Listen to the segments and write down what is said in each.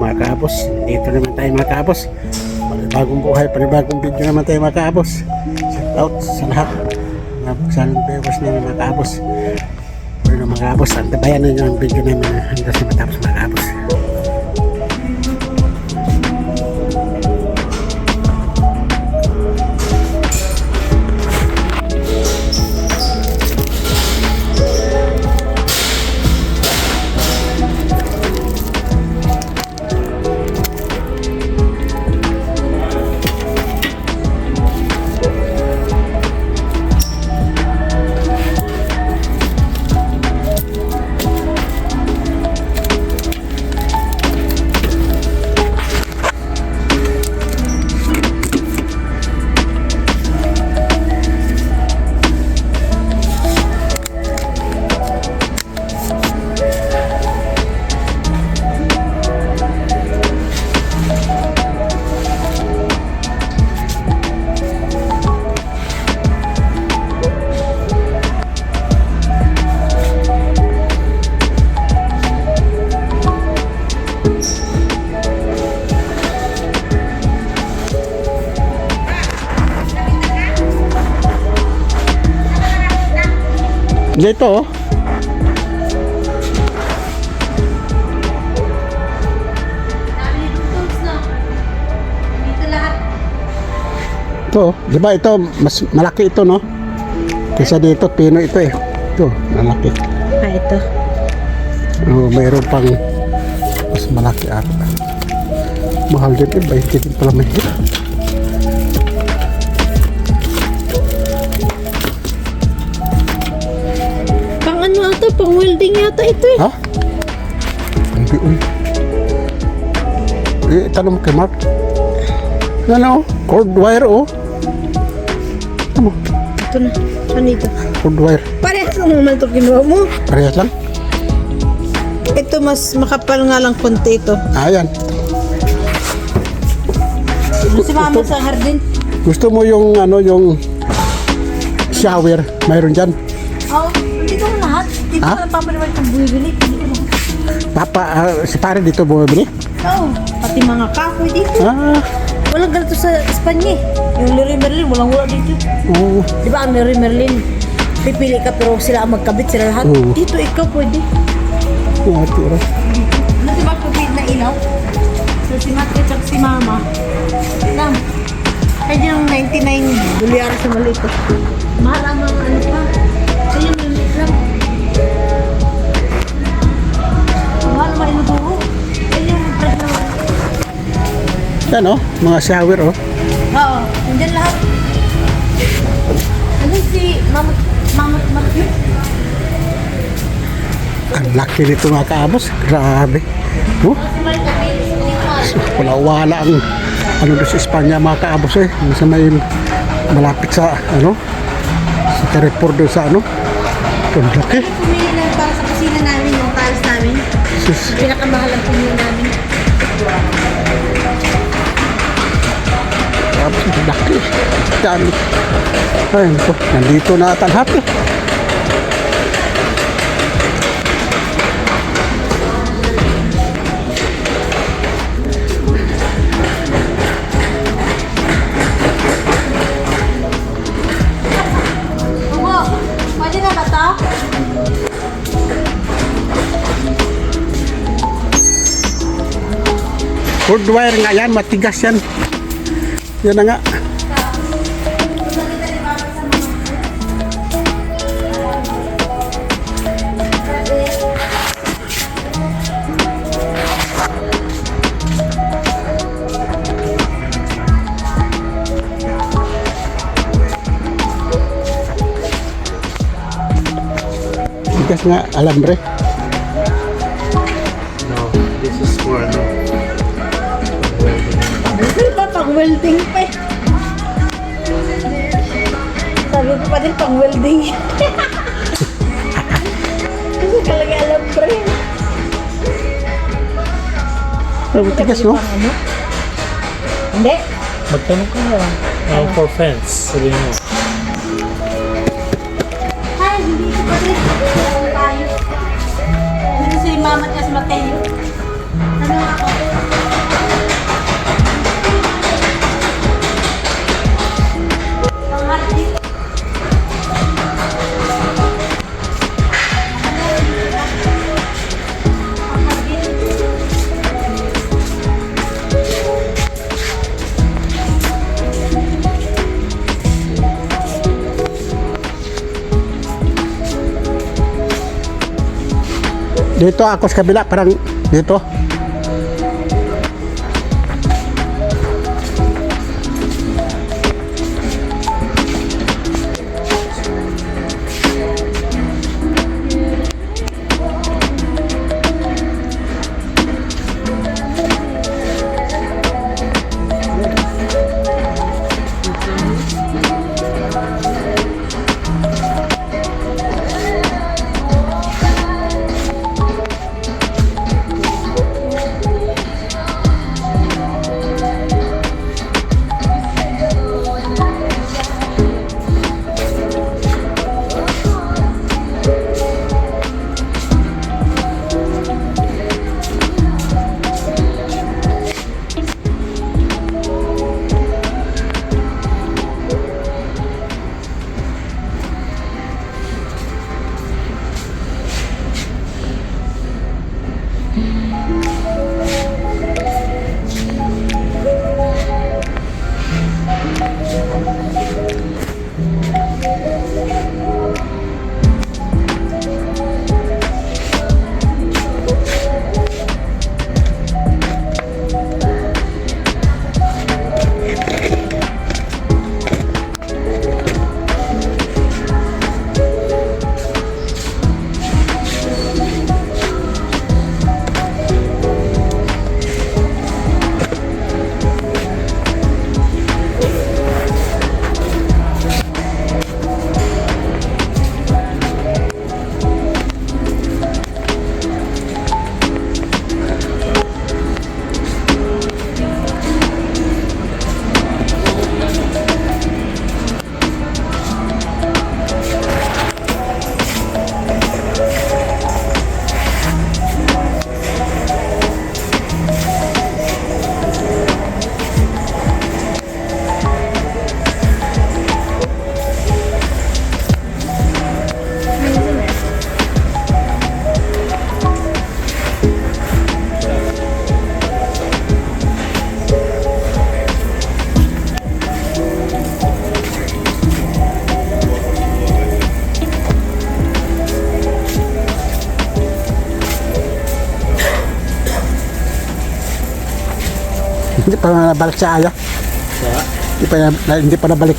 mga kaabos. Dito naman tayo mga kaabos. Panibagong buhay, panibagong video naman tayo mga kaabos. Shout out sa lahat. Mga buksanong viewers namin mga kaabos. Pero mga kaabos, antabayan na nyo ang video namin hanggang sa matapos mga kaabos. Dito oh. Ito, di ba ito, mas malaki ito, no? Kaysa dito, pino ito eh. Ito, malaki. Ah, ito. Oh, mayroon pang mas malaki ata. Mahal din eh, 20 din pala mahirap. Welding yata ito eh. Ha? Hindi, uy. Eh, tanong kay Mark. Ano, cord wire, oh. Ano, Ito na. Ano ito? cord wire. Parehas lang naman ito kinuha mo. Parehas lang. Ito mas makapal nga lang konti ito. Ayan. Si mama sa hardin. Gusto mo yung, ano, yung shower, mayroon dyan. Oo, oh, dito lahat. Dito Ha? lang papaliwan kung bumibili. Papa, ah, si pare dito bumibili. Oo, pati mga kahoy dito. Ah, Walang ganito sa Espanya eh. Yung Leroy Merlin, walang wala dito. oh. Di ba ang Leroy Merlin, pipili ka pero sila ang magkabit sila lahat. Oo. Dito ikaw pwede. Ah, tira. Ano di ba kapit na ilaw? So si Matre at si Mama. Lang. Kaya yung 99 dolyar sa maliit. Mahal ang mga ano pa. Kaya yung maliit lang. Mahal mga bread na Yan oh, mga shower oh. Oo, nandyan lahat. Ano si Mama Mama Mama Ang laki nito mga kaabos. Grabe. Oh, Si Marikapil. wala wala ang ano doon sa Espanya mga kaabos eh. Sa may malapit sa ano sa Carrefour doon sa ano. Ang laki. Pumili lang para sa kusina namin, yung tiles namin. Sus. Pinakamahal ang pumili namin. Tapos ang laki. Dami. Ay, ito. Nandito na ata lahat eh. Wood wire nga yan, matigas yan. Yan na nga. Tigas nga, alambre. Pang welding pa eh. Sabi ko pa din pang welding. Kasi talaga alam pre. Pero tigas no? Pang ano? Hindi. Magtanong ka na. Uh, for fence. Sabihin mo. Dito ako sa kabila, parang dito. Pa nabalik sa aya. Hindi pa, hindi pa nabalik.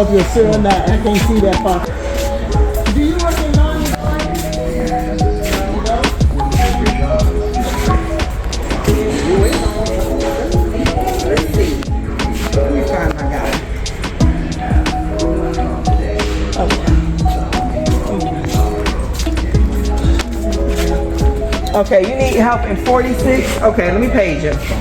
up your cell now. I can't see that far. Do you work in laundry? Okay, you need help in 46? Okay, let me page you.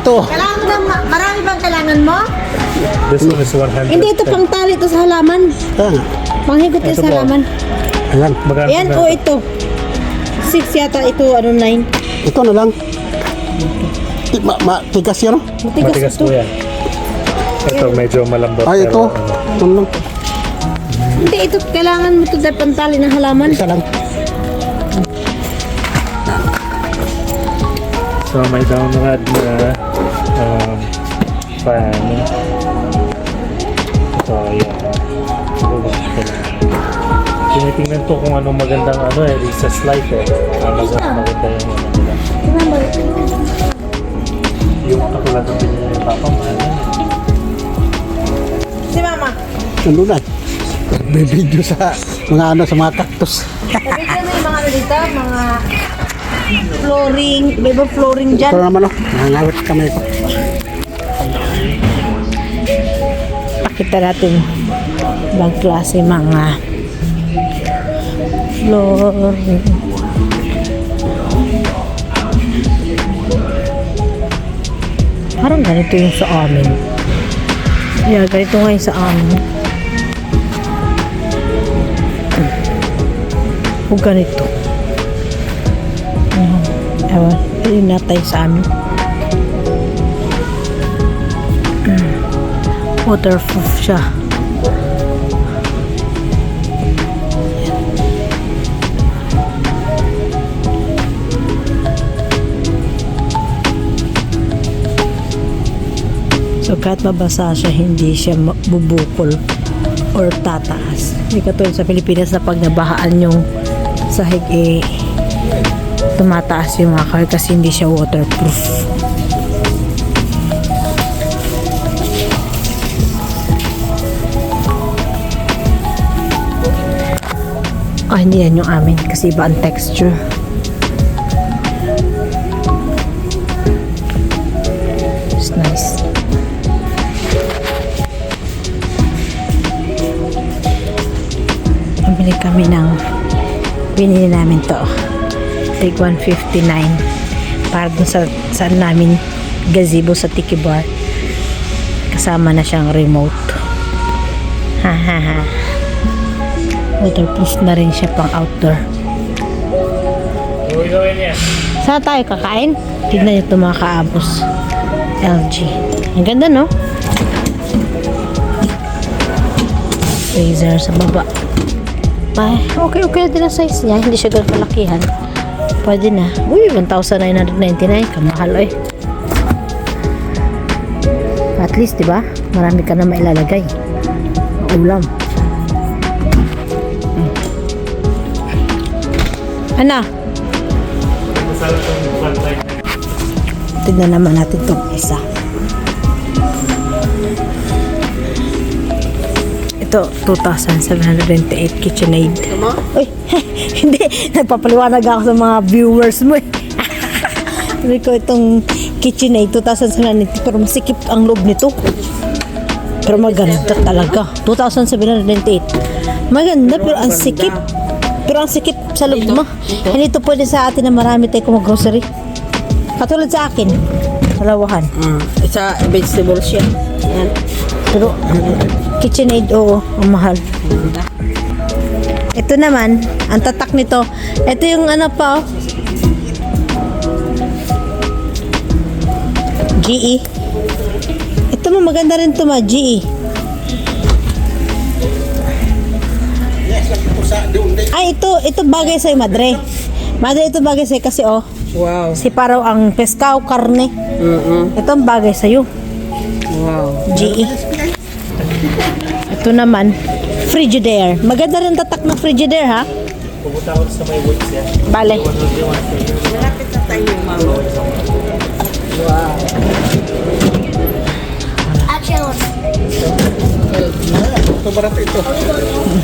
Ito. Kailangan mo ng, ma- marami bang kailangan mo? This one is 100. Hindi, ito pang tali ito sa halaman. Nga. Panghigot ito Ito sa po. halaman. Ayan, Magkano Yan, na o ito? Six yata, ito, ano, nine. ito na lang. Ti- Ma, ma, tigas yan, no? Matigas, Matigas ito. po yan. Ito medyo malambot. Ay, ito. pero ano. Ito na lang. Hindi, ito, kailangan mo ito dahil pantali ng halaman. Isa lang. So may downrod na um, fan. So yan. Siguro ito na. Tinitingnan ko kung anong magandang ano eh, recess light eh. Ah, mas maganda yung ano nila. Yung katulad ng pinili ni Papa, mahal eh. Si Mama. Ano na? May video sa mga ano, sa mga cactus. Nabigyan mo yung mga ano dito, mga flooring, may ba flooring Ito dyan? naman, no? Nangangawit kami ko. Pakita natin ibang klase mga flooring. Parang ganito yung sa amin. Yeah, ganito nga yung sa amin. O ganito. Ewan, yun natay sa amin. Waterproof siya. So kahit mabasa siya, hindi siya bubukol or tataas. Hindi katulad sa Pilipinas na pag nabahaan yung sahig eh tumataas yung mga kasi hindi siya waterproof. Ah, hindi yan yung amin kasi iba ang texture. It's nice. Pabili kami ng binili namin to. Tig 159 para dun sa saan namin gazebo sa Tiki Bar. Kasama na siyang remote. Ha ha ha. Waterproof na rin siya pang outdoor. Saan tayo kakain? Tignan niyo ito mga kaabos. LG. Ang ganda, no? Razor sa baba. Ay, okay, okay din ang size niya. Hindi siya ganun kalakihan. Pwede na. Uy, 1,999. Kamahal, eh. At least, di ba? Marami ka na mailalagay. Ulam. Ano? Tignan naman natin itong isa. Ito, 2,728 KitchenAid. Uy, hindi. Nagpapaliwanag ako sa mga viewers mo eh. Sabi ko itong KitchenAid, 2,728. Pero masikip ang loob nito. Pero maganda talaga. 2,798. Maganda pero ang sikip. Pero ang sikip sa loob mo. Hindi ito pwede sa atin na marami tayo kung grocery. Katulad sa akin. Dalawahan. Mm. Sa vegetables yan. Yan. Pero KitchenAid, oo, ang mahal. Ito naman, ang tatak nito. Ito yung ano pa, oh. GE. Ito mo, maganda rin to ma. GE. Ito, ito bagay sa'yo, madre. Madre, ito bagay sa'yo kasi, oh, Wow. si paraw ang pescao, karne. Mm-mm. Ito ang bagay sa'yo. Wow. GE. Ito naman, Frigidaire. Maganda rin tatak ng Frigidaire, ha? Pupunta ako sa may woods yan. Bale. Malapit na tayo, mama. Ito barat ito. 1,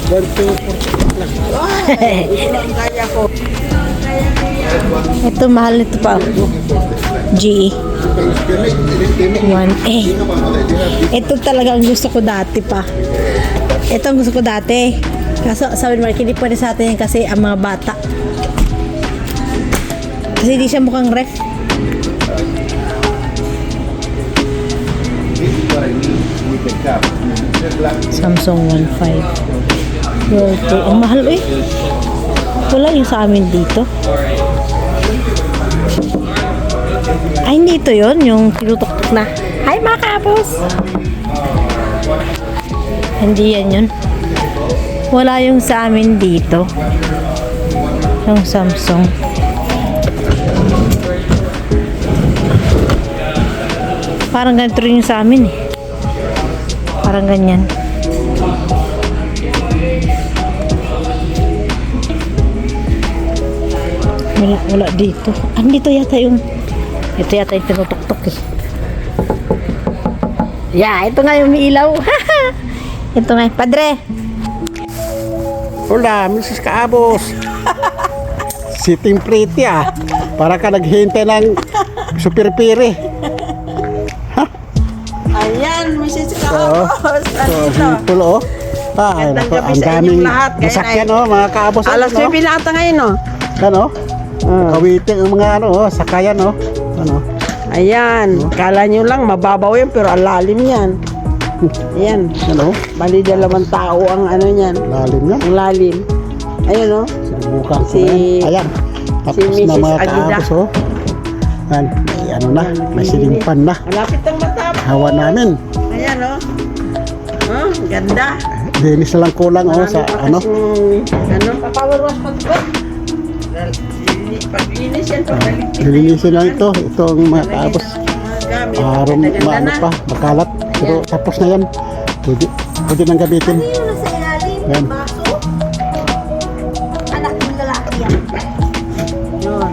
2, 4 Ang kaya ko. Ito, mahal nito pa. GE. 1A. Ito talaga ang gusto ko dati pa. Ito ang gusto ko dati. Kaso, sabi Mark, hindi pwede sa atin kasi ang mga bata. Kasi hindi siya mukhang ref. Samsung 1.5 2. Ang mahal eh. Wala yung sa amin dito. Ay, hindi ito yun. Yung tinutuktok na. Hi, mga kapos! Hindi yan yun. Wala yung sa amin dito. Yung Samsung. Parang ganito rin yung sa amin eh. Parang ganyan. Wala, wala dito. Andito yata yung ito yata yung tinutuktok eh. Yeah, ito nga yung ilaw. ito nga. Padre, Hola, Mrs. Kaabos. Sitting pretty ah. Para ka naghihintay ng super pire. Ayan, Mrs. Oo. Kaos. So, Andito. simple oh. Ah, ay, Gandang nako, gabi ang sa daming inyong lahat. Masakyan oh, mga kaabos. Alas ano? 7 na ata ngayon, no? Ano? Kawiting ang mga ano, oh, sakayan oh. Ano? Ayan. Kala nyo lang, mababaw yan, pero ang lalim yan. Ayan. Ano? Bali dalawang tao ang ano niyan. Lalim na. Ang lalim. Ayun, no? Sinubukan Si- yan. Ayan. Tapos si na Mrs. mga kaabos oh. Yan. May ano na, may silimpan na. Malapit ang matapos. Hawa namin. Ayan, no? Oh, ganda. Linis na lang kulang oh, sa ano. Ano? Power wash pag Paglinis yan, pagbalik. Lilinisin lang ito. Ito ang gamit. Aram, Ganda-ganda maano pa, makalat. Pero tapos na yan. Pwede, pwede nang gamitin. yung nasa ilalim Yan. baso? Anak ng lalaki yan. Yun.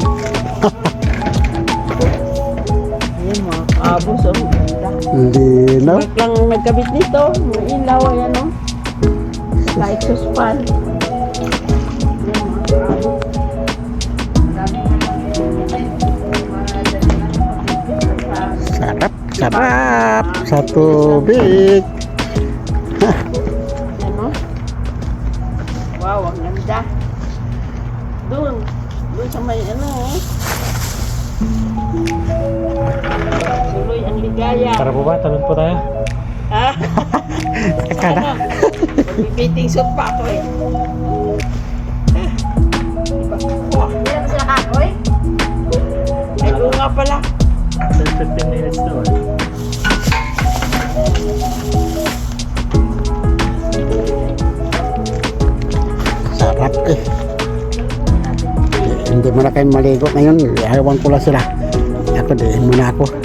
Ayan, mga kabos. Oh, ganda. Hindi na. Bakit lang nagkabit nito? Yung ilaw, ayan? Sa exhaust fan. Sarap. Sa tubig. Ayan, no? Wow, ang ganda. Doon. Doon sa may ano, oh. Tuloy ang ligaya. Tara po ba? Talon po tayo. Ha? Teka na. Ano? Magpipiting soup pa ako eh. Eh. Iba. Oh, Hindi na sila kakoy? Ay, oo nga pala. There's eh. Hindi mo na kayo maligo ngayon. Ihawan ko lang sila. Ako, diin mo na ako.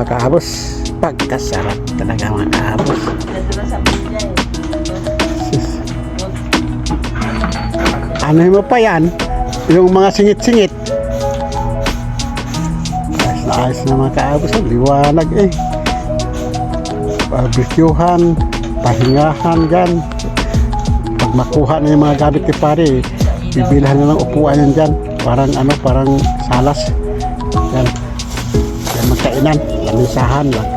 Mga kaabos. Pagkasarap talaga mga eh. Ano mo pa yan? Yung mga singit-singit. Ayos na ayos na mga kaabos. Ang liwanag eh. Barbecuehan, pahingahan dyan. Pag makuha na yung mga gamit ni pare, bibilhan na ng upuan yan dyan. Parang ano, parang salas. Yan. Yan magkainan. Lamisahan lang.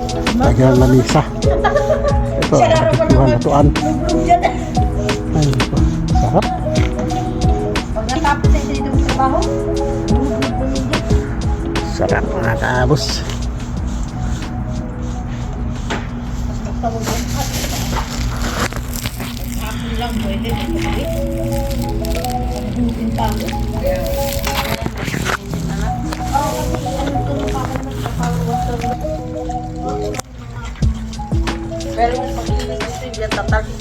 Lagyan ng lamisa. Ito, barbecuehan, lutuan. Ay, ito. Sarap. Pagkatapos na ito yung trabaho, Sarap mga kaabos. lang pwede. Butin dito,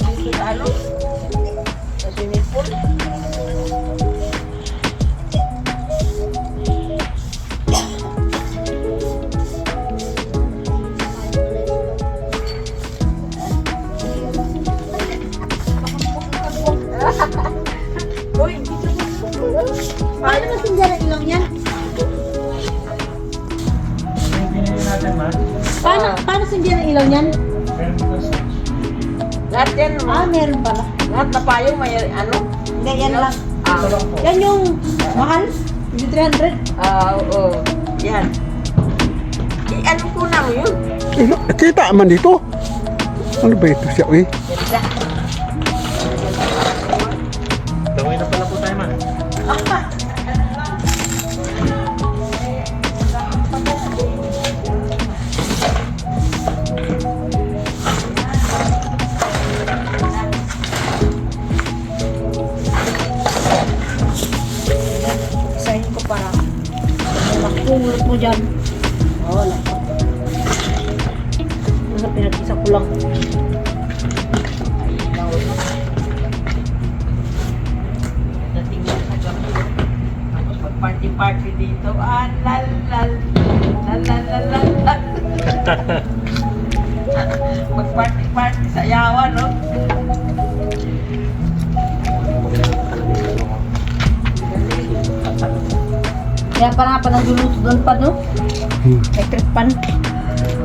Kita man dito. Ano ba ito siya? Eh?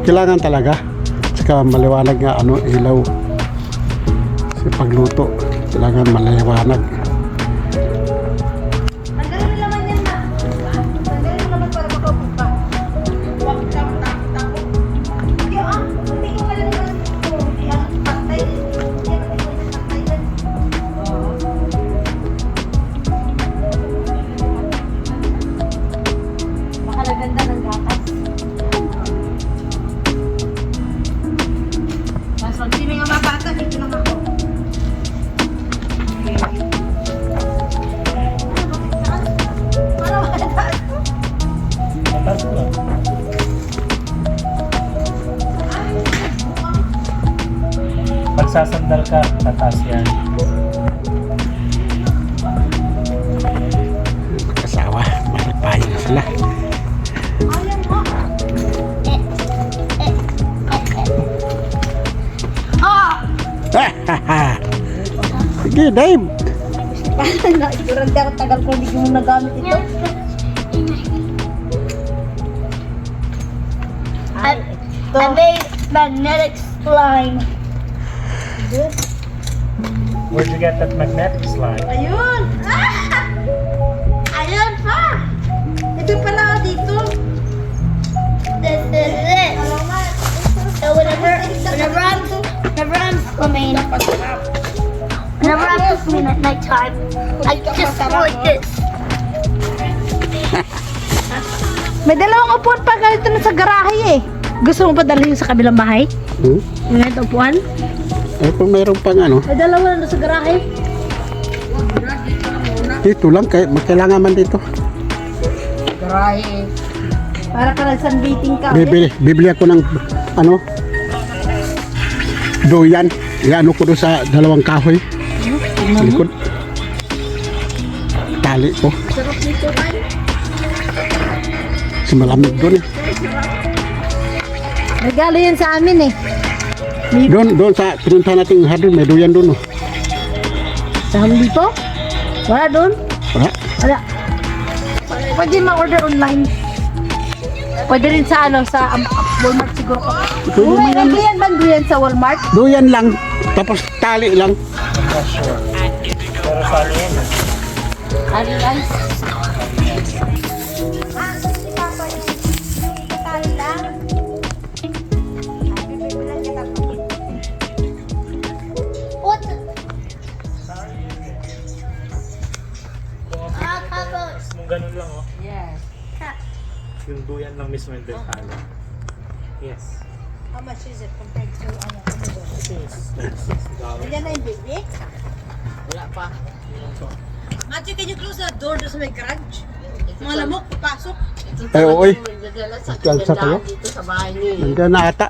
Kailangan talaga. Saka maliwanag nga ano, ilaw. Kasi pagluto, kailangan maliwanag. Sige, Dave. Durante ako tagal ko hindi mo nagamit ito. Ito. I made magnetic slime. Where'd you get that magnetic slide? Ayun! Ah! Ayun pa! Ito pala oh, dito. This is it. So whenever, whenever I'm, whenever I'm swimming, whenever I'm swimming at nighttime, I just go like this. May dalawang upuan pa ganito na sa garahe eh. Gusto mo pa dalhin sa kabilang bahay? Hmm? Yung ganito upuan? Eh, kung mayroon pang ano, May dalawa na sa garahe. dito lang, kaya kailangan man dito. Grahe. Para ka nagsanbiting ka. ulit. Bibili, bibili ako ng ano? Duyan. Iano ko doon sa dalawang kahoy. Likod. Tali ko. Kasi malamig doon eh. Regalo yan sa amin eh. Doon, doon sa pinuntahan nating hardin, may duyan doon. Oh. Sa Home Depot? Wala doon? Wala. Wala. Pwede ma-order online. Pwede rin sa ano, sa um, Walmart siguro. Pwede Uy, mo yan. nandun yan ba duyan sa Walmart? Duyan lang. Tapos tali lang. Pero sa yan? Ano lang? Ah? Ah, ganun lang oh. Yes. Yung duyan lang mismo yung dekalo. Yes. How much is it compared to ano? Nandiyan na yung baby? Wala pa. Matthew, can you close the door doon sa may garage? Mga lamok, papasok. Ito Ay, oy. sa tayo? dito sa bahay niyo. eh. Nandiyan na ata.